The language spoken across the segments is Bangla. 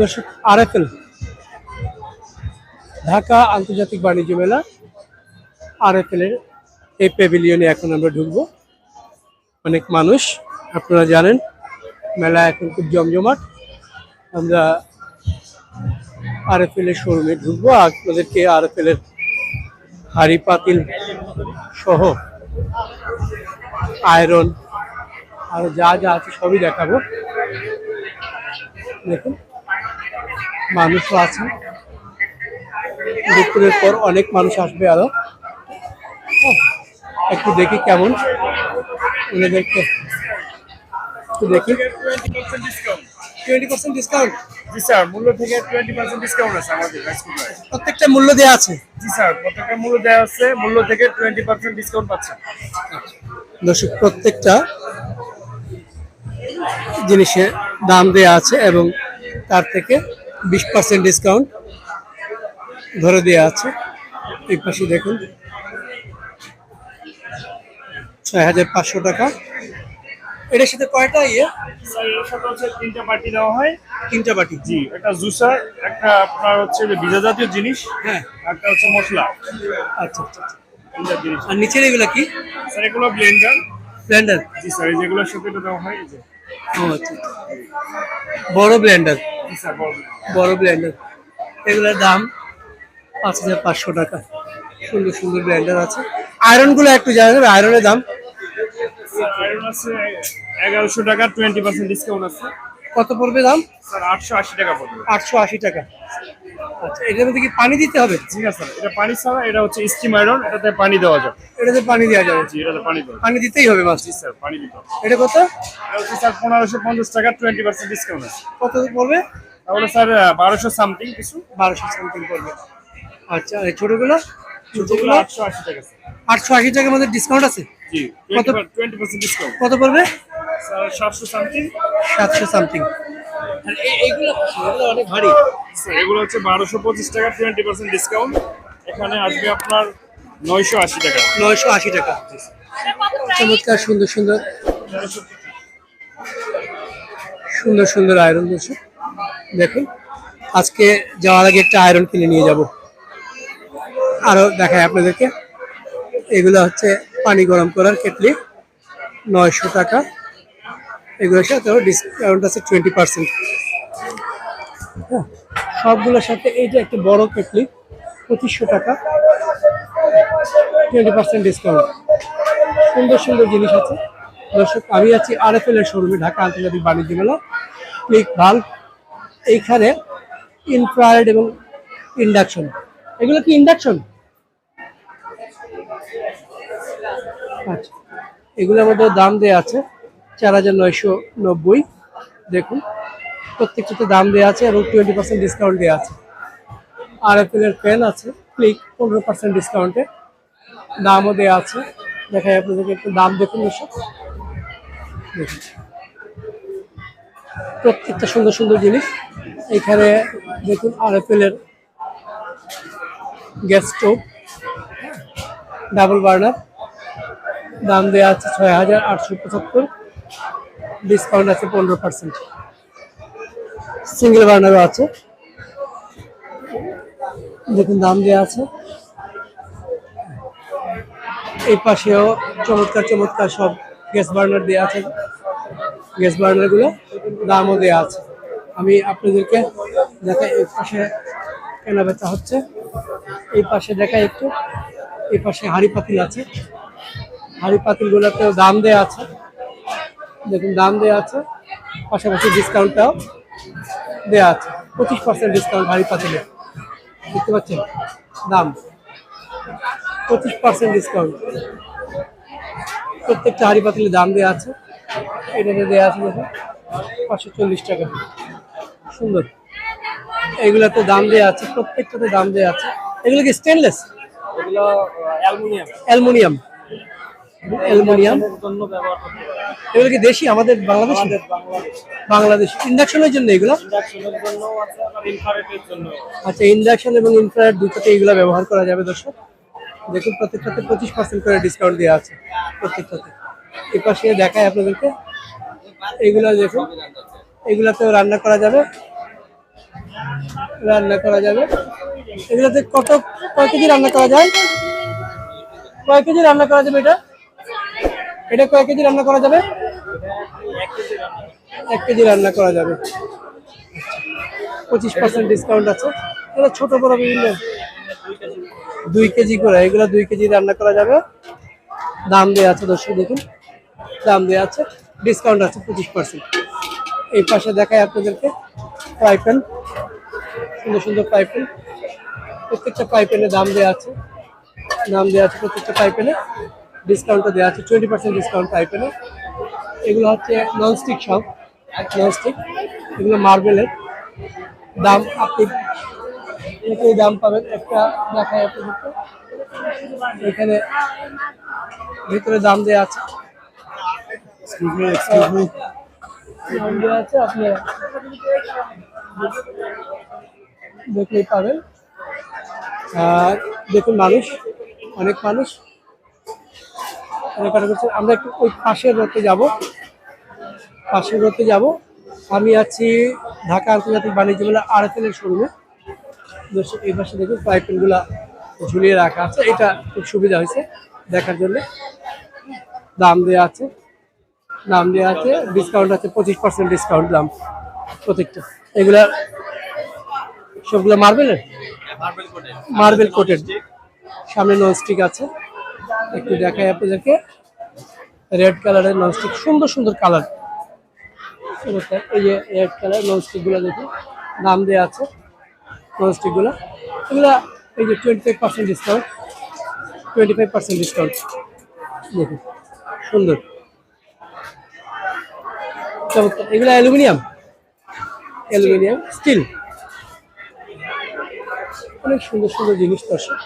দর্শক, আরএফএল, ঢাকা আন্তর্জাতিক বাণিজ্য মেলা আরএফএল এর এই প্যাভিলিয়নে এখন আমরা ঢুকবো। অনেক মানুষ, আপনারা জানেন, মেলা এখন খুব জমজমাট। আমরা আরএফএল এর শোরুমে ঢুকবো। আপনাদেরকে আরএফএল এর হাড়ি পাতিল সহ আয়রন আর যা যা আছে সবই দেখাবো। দেখুন। মানুষও আছে। দুপুরের পর অনেক মানুষ আসবে আরও। হ্যাঁ, একটু দেখি কেমন। ওনাদেরকে একটু দেখি। টোয়েন্টি পার্সেন্ট ডিসকাউন্ট জি স্যার মূল্য থেকে টোয়েন্টি পার্সেন্ট ডিসকাউন্ট আছে আমাদের প্রত্যেকটা মূল্য দেওয়া আছে? জি স্যার প্রত্যেকটা মূল্য দেওয়া আছে মূল্য থেকে টোয়েন্টি পার্সেন্ট ডিসকাউন্ট পাচ্ছেন। দর্শক প্রত্যেকটা জিনিসের দাম দেওয়া আছে এবং তার থেকে বিশ পার্সেন্ট ডিসকাউন্ট ধরে দেওয়া আছে। এই পাশে দেখুন। ছয় হাজার পাঁচশো টাকা। এটার সাথে কয়টা ইয়ে? সাথে হচ্ছে তিনটা দেওয়া হয়। তিনটা বাটি। জি একটা জুসার একটা আপনার হচ্ছে যে ভিজা জাতীয় জিনিস হ্যাঁ। একটা হচ্ছে মশলা। আচ্ছা আচ্ছা আচ্ছা। তিনটা জিনিস। আর নিচের এগুলো কি? স্যার এগুলো ব্লেন্ডার ব্লেন্ডার জি স্যার এই যেগুলোর সাথে এটা দেওয়া হয় ও আচ্ছা আচ্ছা। বড় ব্লেন্ডার বড় ব্লেন্ডার এগুলোর দাম পাঁচ হাজার পাঁচশো টাকা। সুন্দর সুন্দর ব্লেন্ডার আছে। আয়রনগুলো একটু জানা যাবে আয়রনের দাম। আছে এগারোশো টাকা টোয়েন্টি পার্সেন্ট ডিসকাউন্ট আছে। কত পড়বে দাম? স্যার আটশো আশি টাকা পড়বে। আটশো আশি টাকা। আচ্ছা এটার মধ্যে কি পানি দিতে হবে? স্যার এটা পানি ছাড়া এটা হচ্ছে স্টিম আয়রন এটাতে পানি দেওয়া যায় এটাতে পানি দেওয়া যাবে। জি এটাতে পানি দেওয়া পানি দিতেই হবে মাছ স্যার পানি দিতে হবে। এটা কত? এটা হচ্ছে স্যার পনেরোশো পঞ্চাশ টাকা টোয়েন্টি পার্সেন্ট ডিসকাউন্ট আছে। কত পড়বে? তাহলে স্যার বারোশো সামথিং কিছু। বারোশো সামথিং পড়বে। আচ্ছা এই ছোটগুলো? যেগুলো ছোটগুলো? আটশো আশি টাকা আটশো আশি টাকার মধ্যে ডিসকাউন্ট আছে? জি কত? টোয়েন্টি পার্সেন্ট ডিসকাউন্ট কত পড়বে? স্যার সাতশো সামথিং সাতশো সামথিং এইগুলো অনেক ভারী। এগুলো হচ্ছে বারোশো পঁচিশ টাকা টোয়েন্টি পার্সেন্ট ডিসকাউন্ট এখানে আসবে আপনার নয়শো আশি টাকা। নয়শো আশি টাকা। চমৎকার সুন্দর সুন্দর। সুন্দর সুন্দর আয়রন দিয়েছে দেখুন আজকে যাওয়ার আগে একটা আয়রন কিনে নিয়ে যাব। আরও দেখায় আপনাদেরকে। এগুলো হচ্ছে পানি গরম করার কেটলি নয়শো টাকা। এগুলোর সাথেও ডিসকাউন্ট আছে টোয়েন্টি পার্সেন্ট সবগুলোর সাথে এইটা একটা বড় কেটলি, পঁচিশশো টাকা। টোয়েন্টি পার্সেন্ট ডিসকাউন্ট সুন্দর সুন্দর জিনিস আছে। দর্শক, আমি আছি আর এফ এল এর শোরুমে ঢাকা আন্তর্জাতিক বাণিজ্য মেলা। ক্লিক ভালো। এইখানে ইনফ্রারেড এবং ইন্ডাকশন এগুলো কি ইন্ডাকশন আচ্ছা এগুলোর মধ্যে দাম দেওয়া আছে। চার হাজার নয়শো নব্বই। দেখুন, প্রত্যেকটাতে দাম দেওয়া আছে এবং টোয়েন্টি পার্সেন্ট ডিসকাউন্ট দেওয়া আছে। আরএফএল এর পেন আছে, ক্লিক, পনেরো পার্সেন্ট ডিসকাউন্টে দামও দেওয়া আছে। দেখাই আপনাদেরকে একটু দাম দেখুন এসব দেখুন। প্রত্যেকটা সুন্দর সুন্দর জিনিস। এখানে দেখুন আরএফএল এর গ্যাস স্টোভ ডাবল বার্নার। দাম দেওয়া আছে ছয় হাজার আটশো পঁচাত্তর। ডিসকাউন্ট আছে পনেরো পার্সেন্ট সিঙ্গেল বার্নারও আছে। দেখুন, দাম দেওয়া আছে। এই পাশেও চমৎকার চমৎকার সব গ্যাস বার্নার দেওয়া আছে। গ্যাস বার্নারগুলো দামও দেওয়া আছে। আমি আপনাদেরকে দেখা এই পাশে কেনা বেচা হচ্ছে। এই পাশে দেখা একটু। এই পাশে হাড়ি পাতিল আছে। হাড়ি পাতিল গুলোতেও দাম দেওয়া আছে। দেখুন দাম দেওয়া আছে। পাশাপাশি ডিসকাউন্টটাও দেওয়া আছে। পঁচিশ পার্সেন্ট ডিসকাউন্ট হাড়ি পাতিলে দেখতে পাচ্ছেন? দাম। পঁচিশ পার্সেন্ট ডিসকাউন্ট প্রত্যেকটা হাড়ি পাতিলের দাম দেওয়া আছে। এটাতে দেওয়া আছে দেখুন পাঁচশো চল্লিশ টাকা। সুন্দর। এগুলাতে দাম দেওয়া আছে প্রত্যেকটাতে দাম দেওয়া আছে। এগুলো কি স্টেনলেস এগুলো অ্যালুমিনিয়াম। অ্যালুমিনিয়াম। অ্যালুমিনিয়াম। এগুলো কি দেশি? আমাদের বাংলাদেশ? বাংলাদেশ। ইন্ডাকশনের জন্য এগুলো? আচ্ছা ইন্ডাকশন এবং ইনফ্রারেড দুটোতে এগুলো ব্যবহার করা যাবে দর্শক? দেখুন প্রত্যেকটাতে পঁচিশ পার্সেন্ট করে ডিসকাউন্ট দেওয়া আছে প্রত্যেকটাতে। এ পাশে দেখায় আপনাদেরকে। এগুলো দেখুন এগুলাতেও রান্না করা যাবে। রান্না করা যাবে। এগুলোতে কত কয় কেজি রান্না করা যায়? কয় কেজি রান্না করা যাবে এটা? এটা কয় কেজি রান্না করা যাবে? এক কেজি রান্না করা যাবে। পঁচিশ পার্সেন্ট ডিসকাউন্ট আছে। এগুলো ছোট বড় বিভিন্ন। দুই কেজি করে, এগুলো দুই কেজি রান্না করা যাবে। দাম দেওয়া আছে দর্শক দেখুন। দাম দেওয়া আছে। ডিসকাউন্ট আছে পঁচিশ পার্সেন্ট। এই পাশে দেখায় আপনাদেরকে পাইপেন সুন্দর সুন্দর পাইপেন প্রত্যেকটা পাইপেনের দাম দেওয়া আছে। দাম দেওয়া আছে প্রত্যেকটা পাইপেনে ডিসকাউন্টও দেওয়া আছে টোয়েন্টি পার্সেন্ট ডিসকাউন্ট পাইপেনে এগুলো হচ্ছে ননস্টিক সব ননস্টিক এগুলো মার্বেলের দাম আপনি একই দাম পাবেন একটা দেখায় আপনাদেরকে। এখানে ভিতরে দাম দেওয়া আছে। দাম দেওয়া আছে আপনি দেখলেই পাবেন। আর দেখুন মানুষ অনেক মানুষ। কেনাকাটা করছে আমরা একটু ওই পাশের রথে যাব। পাশের রথে যাব। আমি আছি ঢাকা আন্তর্জাতিক বাণিজ্য মেলা এর শোরুমে। দর্শক এই পাশে দেখুন পাইপেনগুলা ঝুলিয়ে রাখা আছে। এটা খুব সুবিধা হয়েছে দেখার জন্য। দাম দেওয়া আছে। দাম দেওয়া আছে। ডিসকাউন্ট আছে পঁচিশ পার্সেন্ট ডিসকাউন্ট দাম প্রত্যেকটা। এগুলা সবগুলো মার্বেলের মার্বেল কোটেড সামনে ননস্টিক আছে। একটু দেখাই আপনাদেরকে। রেড কালারের ননস্টিক, সুন্দর সুন্দর কালার। এই যে রেড কালার ননস্টিকগুলো দেখুন, দাম দেওয়া আছে ননস্টিকগুলো এগুলা এই যে twenty five percent discount twenty five percent discount দেখুন, সুন্দর। চমৎকার। এগুলো অ্যালুমিনিয়াম? Aluminium, still. অনেক সুন্দর সুন্দর জিনিস, দর্শক।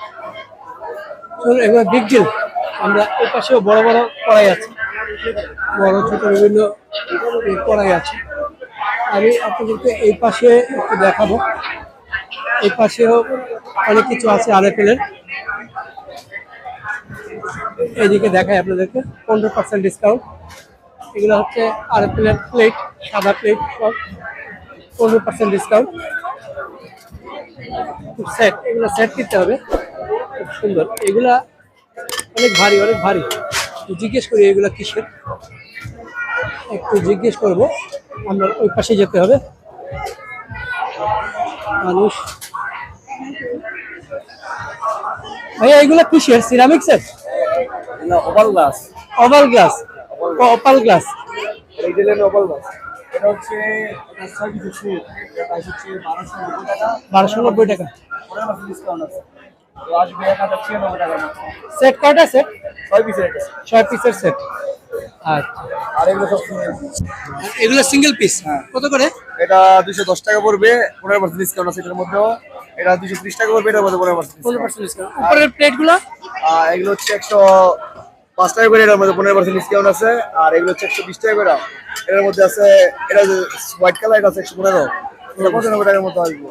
এবার বিগ ডিল আমরা এই পাশেও বড় বড় কড়াই আছে। বড়, ছোট বিভিন্ন কড়াই আছে। আমি আপনাদেরকে এই পাশে একটু দেখাবো। এই পাশেও অনেক কিছু আছে আরএফএলের। এইদিকে দেখাই আপনাদেরকে, পনেরো পার্সেন্ট ডিসকাউন্ট এগুলো হচ্ছে আরএফএলের প্লেট সাদা প্লেট সব। পনেরো পার্সেন্ট ডিসকাউন্ট সেট এগুলো সেট কিনতে হবে। খুব সুন্দর। এগুলা অনেক ভারী অনেক ভারী। জিজ্ঞেস করি এগুলা কিসের? একটু জিজ্ঞেস করব। আমরা ওই পাশে যেতে হবে। মানুষ। ভাইয়া এগুলা কিসের? সিরামিক্সের? Oval glass. Oval glass. Opal glass. Oval বারোশো নব্বই টাকা। সেট কয়টা সেট? ছয় পিসের ছয় পিসের সেট। আচ্ছা। আর এগুলো সব এগুলো সিঙ্গেল পিস হ্যাঁ। কত করে? এটা দুশো দশ টাকা পড়বে পনেরো পার্সেন্ট ডিসকাউন্ট আছে এটার মধ্যেও। এটা দুশো ত্রিশ টাকা পড়বে এটার মধ্যে পনেরো পার্সেন্ট পনেরো পার্সেন্ট ডিসকাউন্ট উপরের প্লেটগুলো? আর এগুলো হচ্ছে একশো পাঁচ টাকা করে এটার মধ্যে পনেরো পার্সেন্ট ডিসকাউন্ট আছে। আর এগুলো হচ্ছে একশো বিশ টাকা করে। এটার মধ্যে আছে এটা হোয়াইট কালার এটা হচ্ছে একশো পনেরো। এটা পঁচানব্বই টাকার মতো আসবে।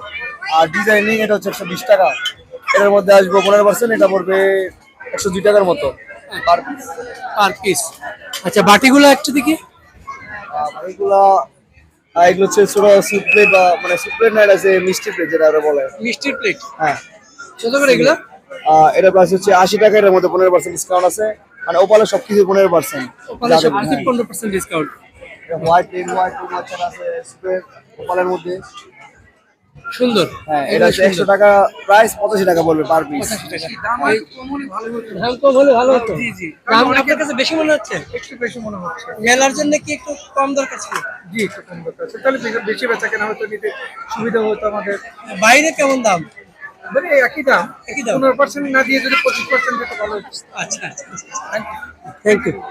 আর ডিজাইনিং এটা হচ্ছে একশো বিশ টাকা। এটার মধ্যে আসবে পনেরো পার্সেন্ট এটা পড়বে একশো দুই টাকার মতো পার পিস আচ্ছা বাটিগুলো একটু দেখি আর এগুলা হচ্ছে ছোট স্যুপ প্লেট বা মানে প্লেট না এটা হচ্ছে মিষ্টি প্লেট যেটা বলে মিষ্টির প্লেট হ্যাঁ করে এগুলো প্রাইস হচ্ছে আশি টাকা এটার মধ্যে পনেরো পার্সেন্ট ডিসকাউন্ট আছে মানে ওপালে সবকিছু পনেরো পার্সেন্ট পনেরো পার্সেন্ট ডিসকাউন্ট হোয়াইট হোয়াইট আছে ওপালের মধ্যে সুন্দর। হ্যাঁ এটা একশো টাকা প্রাইস পঁচাশি টাকা পড়বে পার পিস দাম কম হলে ভালো হতো। দাম আপনার কাছে বেশি মনে হচ্ছে? একটু বেশি মনে হচ্ছে। মেলার জন্য কি একটু কম দরকার ছিল? জি একটু কম দরকার আছে তাহলে বেশি- বেচা কেনা নিতে সুবিধা হতো আমাদের। বাইরে কেমন দাম? মানে একই দাম। একই দাম। পনেরো পার্সেন্ট না দিয়ে যদি পঁচিশ পার্সেন্ট দিতে ভালো হতো। আচ্ছা আচ্ছা থ্যাংক ইউ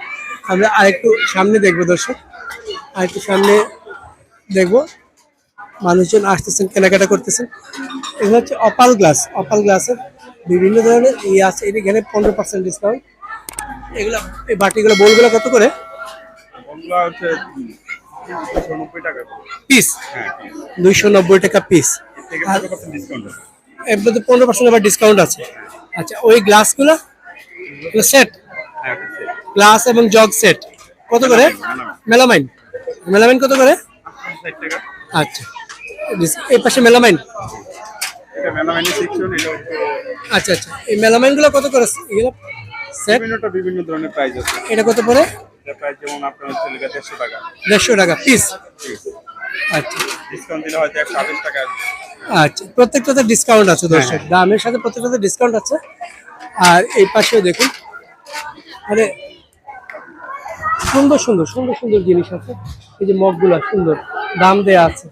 আমরা আরেকটু সামনে দেখব দর্শক। আরেকটু সামনে দেখব। মানুষজন আসতেছেন কেনাকাটা করতেছেন। এগুলো হচ্ছে অপাল গ্লাস। অপাল গ্লাসের বিভিন্ন ধরনের ইয়ে আছে এখানে পনেরো পার্সেন্ট ডিসকাউন্ট এগুলো এই বাটিগুলো বোলগুলো কত করে? টাকা পিস? দুইশো নব্বই টাকা পিস। এর মধ্যে পনেরো পার্সেন্ট আবার ডিসকাউন্ট আছে। আচ্ছা ওই গ্লাসগুলো সেট হ্যাঁ গ্লাস এবং জগ সেট কত করে? মেলামাইন। মেলামাইন। কত করে? আচ্ছা। এই পাশে মেলামাইন? আচ্ছা আচ্ছা। এই মেলামাইনগুলো কত করে এগুলো? বিভিন্নটা বিভিন্ন ধরনের প্রাইস আছে। এটা কত পড়ে? প্রাইস যেমন আপনার হচ্ছে লেগে দেড়শো টাকা। দেড়শো টাকা পিস আচ্ছা। ডিসকাউন্ট দিলে হয়তো একশো আঠাশ টাকা আচ্ছা প্রত্যেকটাতে ডিসকাউন্ট আছে দর্শক। দামের সাথে প্রত্যেকটাতে ডিসকাউন্ট আছে। আর এই পাশেও দেখুন মানে সুন্দর সুন্দর সুন্দর সুন্দর জিনিস আছে। এই যে মগগুলো সুন্দর। দাম দেয়া আছে।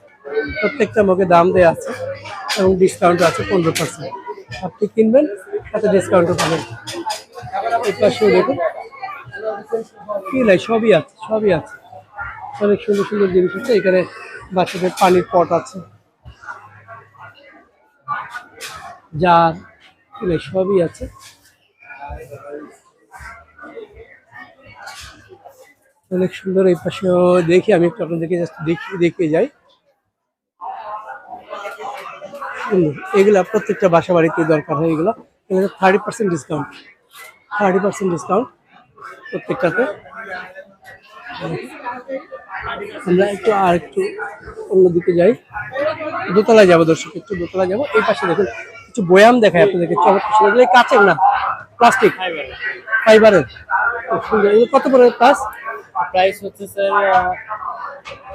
প্রত্যেকটা মগে দাম দেওয়া আছে এবং ডিসকাউন্ট আছে পনেরো পার্সেন্ট আপনি কিনবেন, তাতে ডিসকাউন্টও পাবেন। এই পাশেও দেখুন। কি নাই সবই আছে সবই আছে। অনেক সুন্দর সুন্দর জিনিস আছে। এখানে বাচ্চাদের পানির পট আছে। জার এগুলো সবই আছে। অনেক সুন্দর এই পাশেও দেখি, আমি একটু আপনাদেরকে জাস্ট দেখি, দেখে যাই। সুন্দর এগুলা প্রত্যেকটা বাসা বাড়িতে দরকার হয় এগুলো। এগুলো thirty percent discount thirty percent discount প্রত্যেকটাতে। আমরা একটু আর একটু অন্যদিকে যাই। দোতলায় যাব দর্শক একটু দোতলায় যাব। এই পাশে দেখুন কিছু বয়াম দেখায় আপনাদেরকে। চমৎকার কাচের না প্লাস্টিক ফাইবারের সুন্দর। কত করে প্লাস প্রাইস হচ্ছে স্যার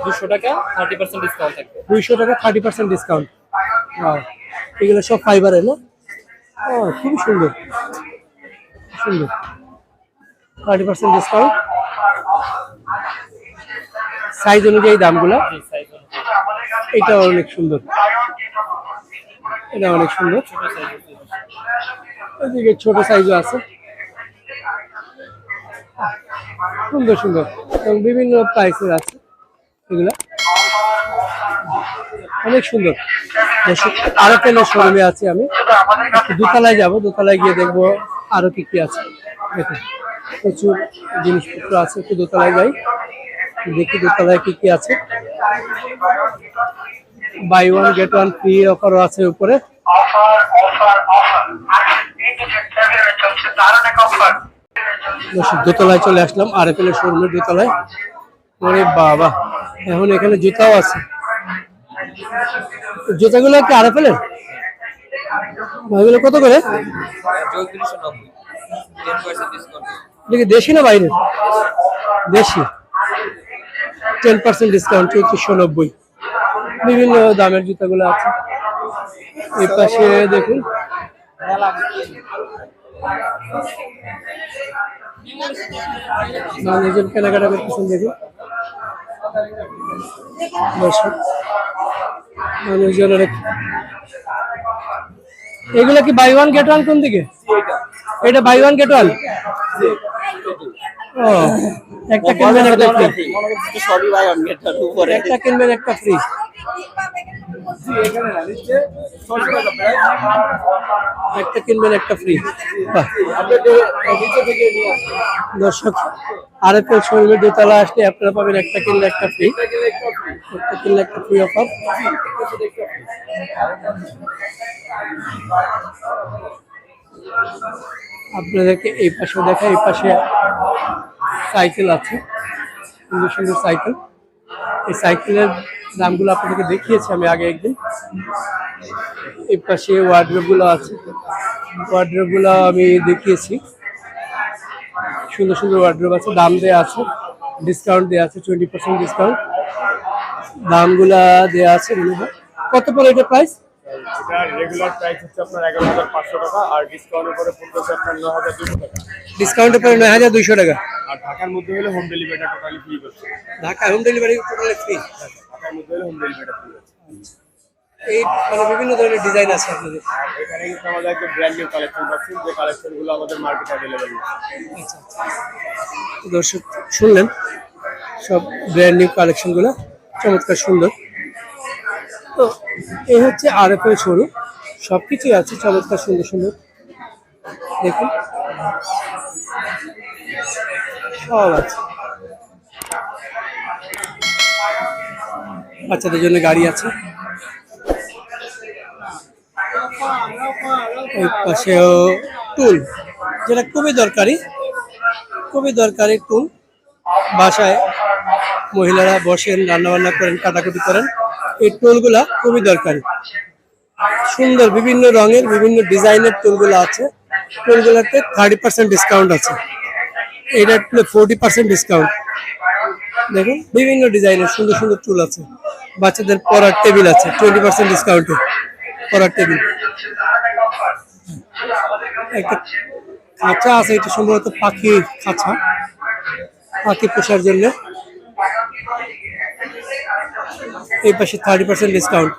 দুশো টাকা থার্টি পার্সেন্ট ডিসকাউন্ট থাকবে। দুইশো টাকা থার্টি পার্সেন্ট ডিসকাউন্ট এগুলো সব ফাইবারের না? ও খুবই সুন্দর। সুন্দর। থার্টি পার্সেন্ট ডিসকাউন্ট সাইজ অনুযায়ী দামগুলো। এটা অনেক সুন্দর। এটা অনেক সুন্দর। এদিকে ছোট সাইজও আছে। সুন্দর সুন্দর। এবং বিভিন্ন প্রাইসের আছে এগুলা। অনেক সুন্দর। আরও তেলের শোরুমে আছি আমি। দোতলায় যাব, দোতলায় গিয়ে দেখব আরও কি কি আছে। দেখুন, প্রচুর জিনিসপত্র আছে, একটু দোতলায় যাই। দেখি দোতলায় কি কি আছে। Buy one get one free অফারও আছে উপরে। দোতলায় চলে আসলাম আর শোরুমের দোতলায়। বাবা, এখন এখানে জুতাও আছে। জুতাগুলো কি এফ এল এগুলো কত করে? এটা দেশি না বাইরে দেশি। টেন পার্সেন্ট ডিসকাউন্ট চৌত্রিশশো নব্বই। বিভিন্ন দামের জুতাগুলো আছে। এই পাশে দেখুন। কেনাকাটা করতেছেন দেখুন। দর্শক মানুষজন অনেক। এগুলো কি বাই ওয়ান গেট ওয়ান কোন দিকে এটা বাই ওয়ান গেট ওয়ান ও একটা কিনবেন একটা ফ্রি সবই ভাই অনগেটার উপরে একটা কিনবেন একটা ফ্রি একটা কিনবেন একটা ফ্রি দর্শক আর একটা শোরুমের দোতলা আসলে আপনারা পাবেন একটা কিনলে একটা ফ্রি একটা কিনলে একটা ফ্রি অফার আপনাদেরকে এই পাশে দেখা, এই পাশে সাইকেল আছে, সুন্দর সুন্দর সাইকেল। এই সাইকেলের দামগুলো আপনাদেরকে দেখিয়েছি আমি আগে একদিন। এই পাশে ওয়ার্ড্রোবগুলো আছে। ওয়ার্ড্রোবগুলো আমি দেখিয়েছি। সুন্দর সুন্দর ওয়ার্ড্রোব আছে, দাম দেওয়া আছে ডিসকাউন্ট দেওয়া আছে টোয়েন্টি পার্সেন্ট ডিসকাউন্ট দামগুলা দেওয়া আছে বিভিন্ন। কত পড়ে এটা প্রাইস এটার রেগুলার প্রাইস হচ্ছে আপনার এগারো হাজার পাঁচশো টাকা আর ডিসকাউন্টের পরে পড়তেছে আপনার নয় হাজার দুশো টাকা। ডিসকাউন্টের পরে নয় হাজার দুইশো টাকা? আর ঢাকার মধ্যে হলে হোম ডেলিভারিটা টোটালি ফ্রি করছে। Dhaka home delivery totally free ঢাকার মধ্যে হলে হোম ডেলিভারিটা ফ্রি আছে এই মানে বিভিন্ন ধরনের ডিজাইন আছে আপনাদের? এখানে কিন্তু আমাদের একটা ব্র্যান্ড নিউ কালেকশন পাচ্ছি যে কালেকশনগুলো আমাদের মার্কেটে অ্যাভেলেবেল নেই দর্শক শুনলেন? সব ব্র্যান্ড নিউ কালেকশনগুলো চমৎকার সুন্দর। তো এই হচ্ছে আর এফ এল শোরুম। সব কিছুই আছে, চমৎকার, সুন্দর সুন্দর। দেখুন। সব আছে। বাচ্চাদের জন্য গাড়ি আছে। ওই পাশেও টুল, যেটা খুবই দরকারি খুবই দরকারি টুল। বাসায় মহিলারা বসেন, রান্নাবান্না করেন, কাটাকুটি করেন। এই টুলগুলা খুবই দরকারি। সুন্দর বিভিন্ন রঙের, বিভিন্ন ডিজাইনের টুলগুলো আছে। টুলগুলোতে থার্টি পার্সেন্ট ডিসকাউন্ট আছে। এটা ফোরটি পার্সেন্ট ডিসকাউন্ট দেখুন, বিভিন্ন ডিজাইনের সুন্দর সুন্দর টুল আছে। বাচ্চাদের পড়ার টেবিল আছে টোয়েন্টি পার্সেন্ট ডিসকাউন্টে পড়ার টেবিল একটা খাঁচা আছে, এটা সম্ভবত পাখি খাঁচা, পাখি পোষার জন্য। এই পাশে থার্টি পার্সেন্ট ডিসকাউন্ট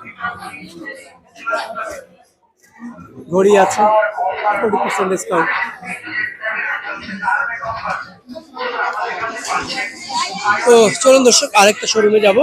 ঘড়ি আছে ফোর্টি পার্সেন্ট ডিসকাউন্ট তো চলুন দর্শক, আরেকটা শোরুমে যাব।